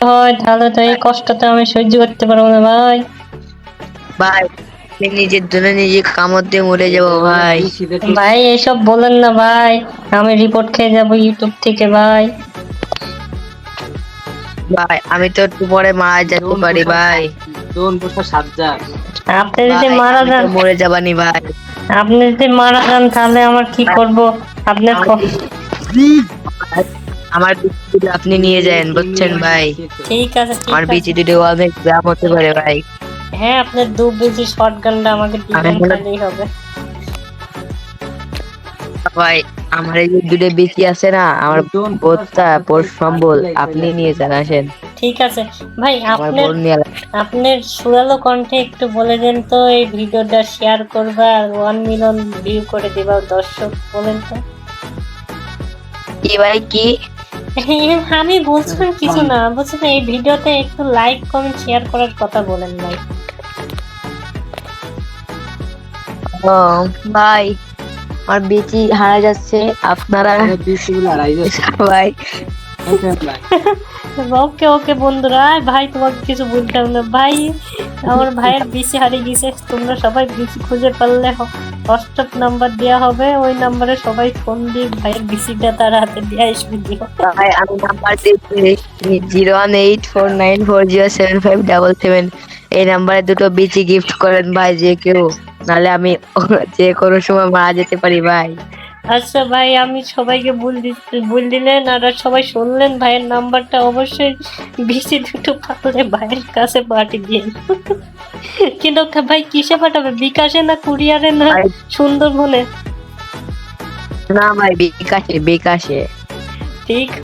হয় তাহলে তো এই কষ্টটা আমি সহ্য করতে পারব না ভাই। ভাই নিজের জন্য নিজে কামড় দিয়ে মরে যাব ভাই। ভাই এসব বলেন না ভাই। আমি রিপোর্ট খেয়ে যাব ইউটিউব থেকে ভাই। ভাই আমি তো একটু পরে মারা যেতে পারি ভাই। আপনি যদি মারা যান মরে যাবানি ভাই। আপনি যদি মারা যান তাহলে আমার কি করব? আপনার আমার বিচি আপনি নিয়ে যান বুঝছেন ভাই? ঠিক আছে আমার আছে। বিচি দুটো অনেক ব্যায়াম হতে পারে ভাই। হ্যাঁ আপনার দু বেজি শর্ট গানটা আমাকে দিবেন খাইলেই হবে। ভাই আমার এই দুটো বিচি আছে না আমার বোধটা পর সম্বল আপনি নিয়ে যান আসেন। ঠিক আছে। ভাই আপনার আপনার সুরালো কণ্ঠে একটু বলে দেন তো এই ভিডিওটা শেয়ার করবা আর ওয়ান মিলিয়ন ভিউ করে দিবা দর্শক বলেন তো। কি ভাই কি? আমি বলছিলাম কিছু না বলছিলাম এই ভিডিওতে একটু লাইক কমেন্ট শেয়ার করার কথা বলেন ভাই। ও ভাই আমার বিচি হারা যাচ্ছে আপনারা সবাই ওকে ওকে বন্ধুরা ভাই তোমাকে কিছু বলতে হবে না ভাই। আমার ভাইয়ের বিসি হারিয়ে গেছে। তোমরা সবাই বিসি খুঁজে পারলে হোয়াটসঅ্যাপ নাম্বার দেওয়া হবে। ওই নাম্বারে সবাই ফোন দিয়ে ভাইয়ের বিসিটা তার হাতে দিয়ে আসবে দিও ভাই, আমি নাম্বার দিচ্ছি zero one eight four nine four zero seven five double seven. এই নাম্বারে দুটো বিচি গিফট করেন ভাই, যে কেউ। নাহলে আমি যে কোনো সময় মারা যেতে পারি ভাই। আচ্ছা ভাই আমি সবাইকে বল ভুল বল দিলেন আর সবাই শুনলেন ভাইয়ের নাম্বারটা অবশ্যই বেশি দুটো পাতলে ভাইয়ের কাছে পাঠিয়ে দিন। কিন্তু ভাই কিসে পাঠাবে? বিকাশে না কুরিয়ারে না সুন্দরবনে? না ভাই বিকাশে বিকাশে। ঠিক